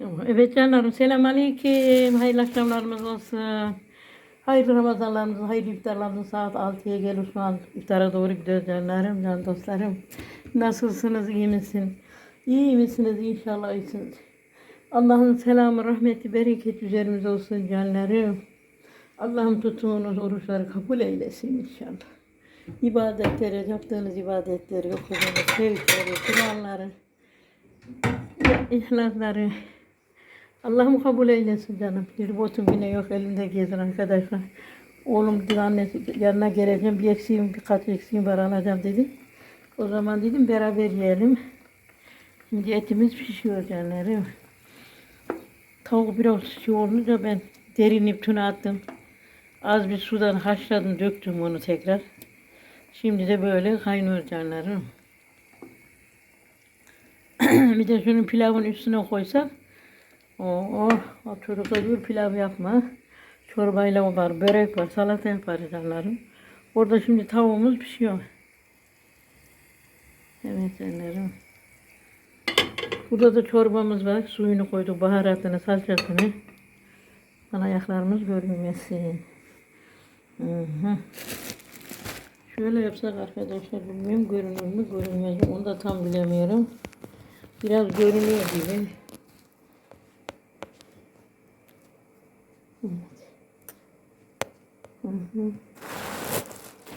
Evet canlarım selam aleyküm. Hayırlı akşamlarımız olsun. Hayırlı Ramazanlarımız, hayırlı iftarlarımız saat 6'ya gelir şu an iftara doğru gidiyoruz canlarım, can dostlarım. Nasılsınız, iyi misin? İyi misiniz inşallah iyisiniz. Allah'ın selamı, rahmeti, bereket üzerimize olsun canlarım. Allah'ım tuttuğunuz oruçları kabul eylesin inşallah. İbadetleri, yaptığınız ibadetleri, okuduğunuz sevgileri, Kur'anları, ihlasları, Allah'ım kabul eylesin canım. Bir botum yine yok elimde gezin arkadaşlar. Oğlum dedi annesi yanına geleceğim. Bir eksiğim birkaç eksiğim var alacağım dedi. O zaman dedim beraber yiyelim. Şimdi etimiz pişiyor canlarım. Tavuk biraz şey olunca ben derinip tüne attım. Az bir sudan haşladım döktüm onu tekrar. Şimdi de böyle kaynıyor canlarım. bir de şunun pilavın üstüne koysak Oo, o çocuklar diyor pilav yapma. Çorbayla var, börek var, salata yaparız canlarım. Orada şimdi tavuğumuz pişiyor. Evet canlarım. Burada da çorbamız var. Suyunu koyduk, baharatını, salçasını. Bana ayaklarımız görünmesin. Hı hı. Şöyle yapsak arkadaşlar bilmiyorum görünür mü görünmez mi onu da tam bilemiyorum. Biraz görünüyor gibi. Hı hı.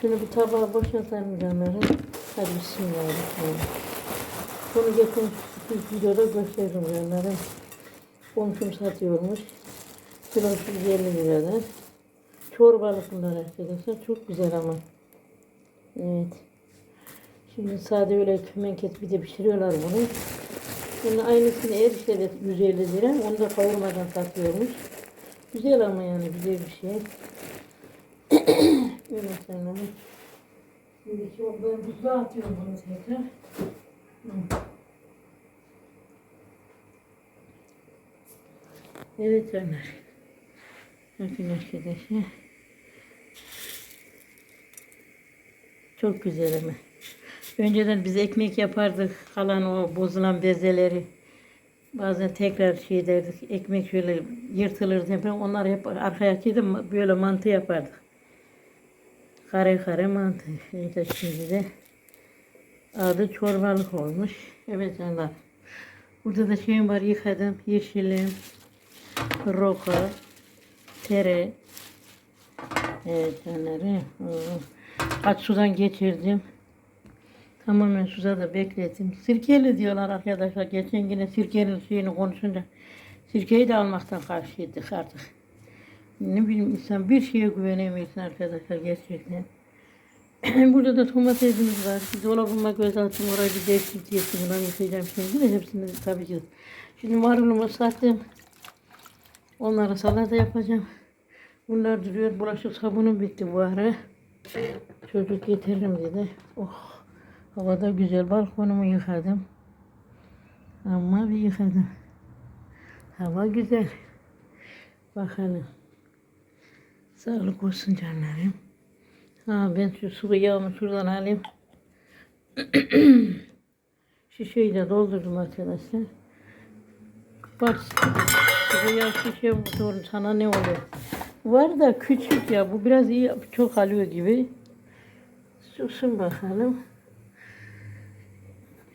Şunu bir tabağa boşaltalım canlarım. Hadi bismillahirrahmanirrahim. Bunu geçen videoda gösterdim canlarım. Komşum satıyormuş. Kilosu 150 liradan. Çorbalık bunlar arkadaşlar. Çok güzel ama. Evet. Şimdi sade öyle kümen kes bir de pişiriyorlar bunu. Bunun aynısını erişte 150 lira. Onu da kavurmadan satıyormuş. Güzel ama yani güzel bir şey. Öyle sana. Şimdi çok ben buzluğa atıyorum bunu tekrar. Evet canlar. Bakın arkadaşlar. Çok güzel ama. Önceden biz ekmek yapardık. Kalan o bozulan bezeleri. Bazen tekrar şey derdik. Ekmek şöyle yırtılırdı. falan. Onlar hep arkaya çekip böyle mantı yapardık. Kare kare mantı. İşte şimdi de adı çorbalık olmuş. Evet canlar. Burada da şeyim var yıkadım. Yeşilim, roka, tere. Evet canlarım. Kaç sudan geçirdim. Tamamen suda da bekledim. Sirkeli diyorlar arkadaşlar. Geçen yine sirkenin şeyini konuşunca sirkeyi de almaktan karşıydık artık. Ne bileyim insan bir şeye güvenemiyorsun arkadaşlar gerçekten. Burada da domatesimiz var. Dolabıma göz attım. Orayı bir değişik yedim. Bundan yıkayacağım şimdi de hepsini tabii ki. Şimdi marulumu sattım. Onlara salata yapacağım. Bunlar duruyor. Bulaşık sabunum bitti bu ara. Çocuk getiririm dedi. Oh. Havada güzel balkonumu yıkadım. Ama bir yıkadım. Hava güzel. Bakalım. Sağlık olsun canlarım. Ha ben şu sıvı yağımı şuradan alayım. Şişeyi de doldurdum arkadaşlar. Bak sıvı yağ şişe doğru sana ne oluyor? Var da küçük ya bu biraz iyi çok alıyor gibi. Susun bakalım.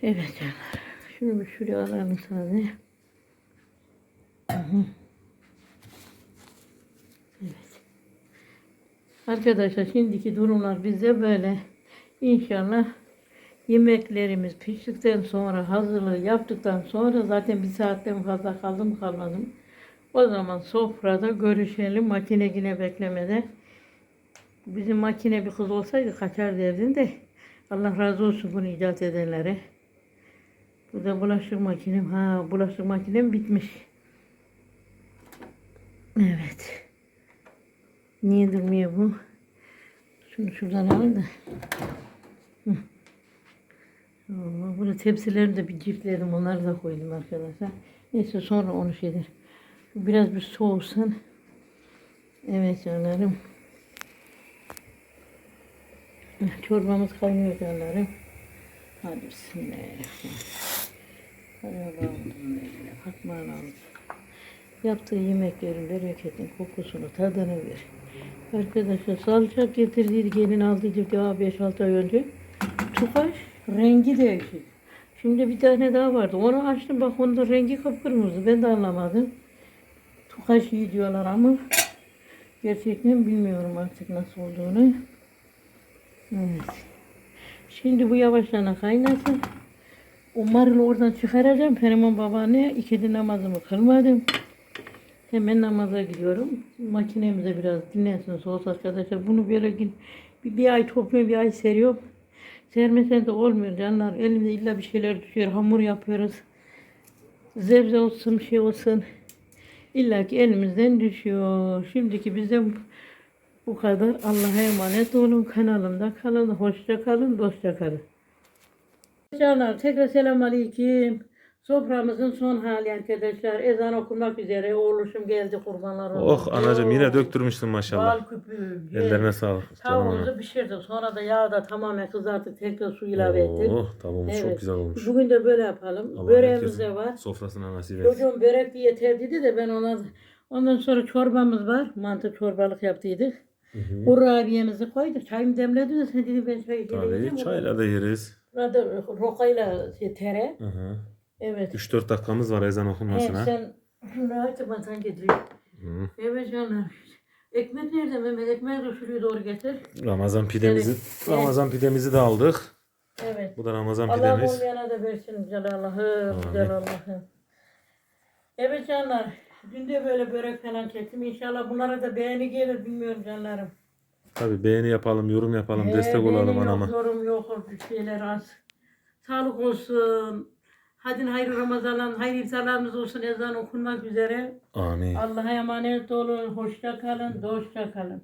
Evet canlar. Bir şuraya alalım hı. Evet. Arkadaşlar şimdiki durumlar bize böyle. İnşallah yemeklerimiz piştikten sonra hazırlığı yaptıktan sonra zaten bir saatten fazla kaldım kalmadım. O zaman sofrada görüşelim makine yine beklemede. Bizim makine bir kız olsaydı kaçar derdin de Allah razı olsun bunu icat edenlere. Bu da bulaşık makinem. Ha bulaşık makinem bitmiş. Evet. Niye durmuyor bu? Şunu şuradan alayım da. Hı. Allah, burada tepsilerini de bir çiftledim. Onları da koydum arkadaşlar. Neyse sonra onu şeyler. Biraz bir soğusun. Evet canlarım. Çorbamız kaynıyor canlarım. Hadi bismillahirrahmanirrahim. Hadi Allah'ım. Fatma Allah'ım. Yaptığı yemeklerin bereketin kokusunu, tadını ver. Arkadaşlar salçak getirdiydi, gelin aldıydı daha 5-6 ay önce. Tukaş, rengi değişik. Şimdi bir tane daha vardı. Onu açtım bak onda rengi kıpkırmızı. Ben de anlamadım. Tukaş iyi diyorlar ama gerçekten bilmiyorum artık nasıl olduğunu. Evet. Şimdi bu yavaşlana kaynasın. Marulu oradan çıkaracağım. Feriman babaanne ikindi namazımı kılmadım. Hemen namaza gidiyorum. Makinemize biraz dinlensin soğuk arkadaşlar. Bunu böyle gün- bir, bir ay topluyorum, bir ay seriyorum. Sermesen de olmuyor canlar. Elimde illa bir şeyler düşüyor. Hamur yapıyoruz. Zebze olsun, şey olsun. İlla ki elimizden düşüyor. Şimdiki bize bu kadar. Allah'a emanet olun. Kanalımda kalın. Hoşça kalın. Dostça kalın. Canlar tekrar selamünaleyküm. Soframızın son hali arkadaşlar. Ezan okunmak üzere. Oğluşum geldi kurbanlar olsun. Oh anacığım yine döktürmüşsün maşallah. Bal küpü. Ellerine sağlık. Tavuğumuzu pişirdik. Sonra da yağda tamamen kızarttık. Tekrar su ilave ettik. Oh tavuğumuz çok Evet. güzel olmuş. Bugün de böyle yapalım. Allah Böreğimiz de var. Sofrasına nasip etsin. Çocuğum börek yeter dedi de ben ona ondan sonra çorbamız var. Mantı çorbalık yaptıydık. Hı hı. Kurabiyemizi koyduk. Çayımı demledi de sen dedi ben çayı Tabii çayla da yeriz. Burada rokayla şey, tere. Hı hı. Evet. 3-4 dakikamız var ezan Evet, okunmasına. sen rahat batan getiriyor. Hı. Evet canım. Ekmek nerede Mehmet? Ekmeği de şuraya doğru getir. Ramazan pidemizi Evet. Ramazan pidemizi de aldık. Evet. Bu da Ramazan Allah pidemiz. olmayana da versin güzel Allah'ım. Güzel Allah'ım. Evet canlar. Dün de böyle börek falan çektim. İnşallah bunlara da beğeni gelir bilmiyorum canlarım. Tabii beğeni yapalım, yorum yapalım, Ee, destek beğeni olalım yok, anama. Yorum yok, bir şeyler az. Sağlık olsun. Hadi hayırlı Ramazanlar, hayırlı iftarlarımız olsun. Ezan okunmak üzere. Amin. Allah'a emanet olun. Hoşça kalın, dostça kalın.